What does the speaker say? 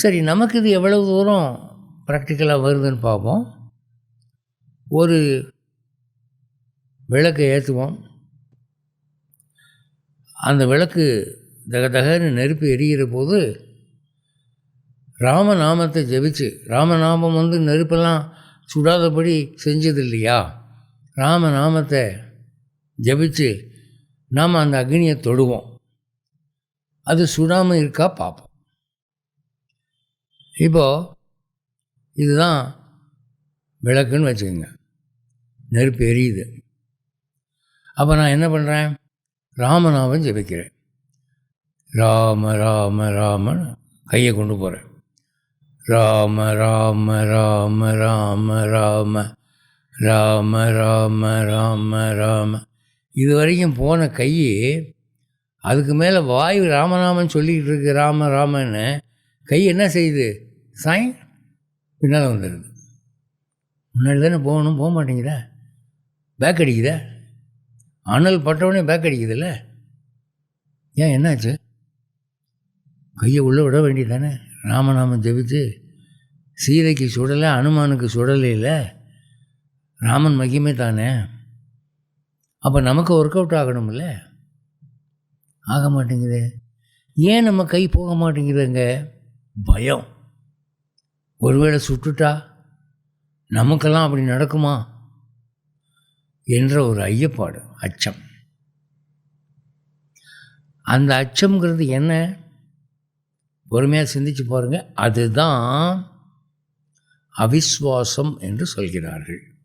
சரி நமக்கு இது எவ்வளவு தூரம் ப்ராக்டிக்கலாக வருதுன்னு பார்ப்போம். ஒரு விளக்கை ஏற்றுவோம். அந்த விளக்கு தக தகன்னு நெருப்பு எரிகிற போது ராமநாமத்தை ஜபிச்சு ராமநாமம் வந்து நெருப்பெல்லாம் சுடாதபடி செஞ்சது இல்லையா ராமநாமத்தை ஜபிச்சு நாம் அந்த அக்னியை தொடுவோம். அது சுடாமல் இருக்கா பார்ப்போம். இப்போது இதுதான் விளக்குன்னு வச்சுக்கோங்க. நெருப்பு எரியுது. அப்போ நான் என்ன பண்ணுறேன் ராமநாமம் ஜெபிக்கிறேன். ராம ராம ராமன் கையை கொண்டு போகிறேன் ராம ராம ராம ராம ராம ராம ராம ராம ராம. இது வரைக்கும் போன கை அதுக்கு மேலே வாயு ராமநாமன் சொல்லிக்கிட்டு இருக்கு. ராம ராமன்னு. கை என்ன செய்யுது? சாய் பின்னால் வந்துடுது முன்னாடி தானே போகணும் போக மாட்டேங்குதா? பேக் அடிக்குதா? அனல் பட்டவுடனே பேக் அடிக்குதுல்ல? ஏன் என்னாச்சு? கையை உள்ளே விட வேண்டியது தானே ராமநாமம் ஜெபித்து சீதைக்கு சுடலை அனுமானுக்கு சுடலை இல்லை? ராமன் மகிமே தானே? அப்போ நமக்கு ஒர்க் அவுட் ஆகணும்ல? ஆக மாட்டேங்குது. ஏன் நம்ம கை போக மாட்டேங்குதுங்க? பயம். ஒருவேளை சுட்டுட்டா? நமக்கெல்லாம் அப்படி நடக்குமா? என்ற ஒரு ஐயப்பாடு அச்சம். அந்த அச்சம்ங்கிறது என்ன? பொறுமையாக சிந்திச்சு பாருங்கள் அதுதான் அவிஸ்வாசம் என்று சொல்கிறார்கள்.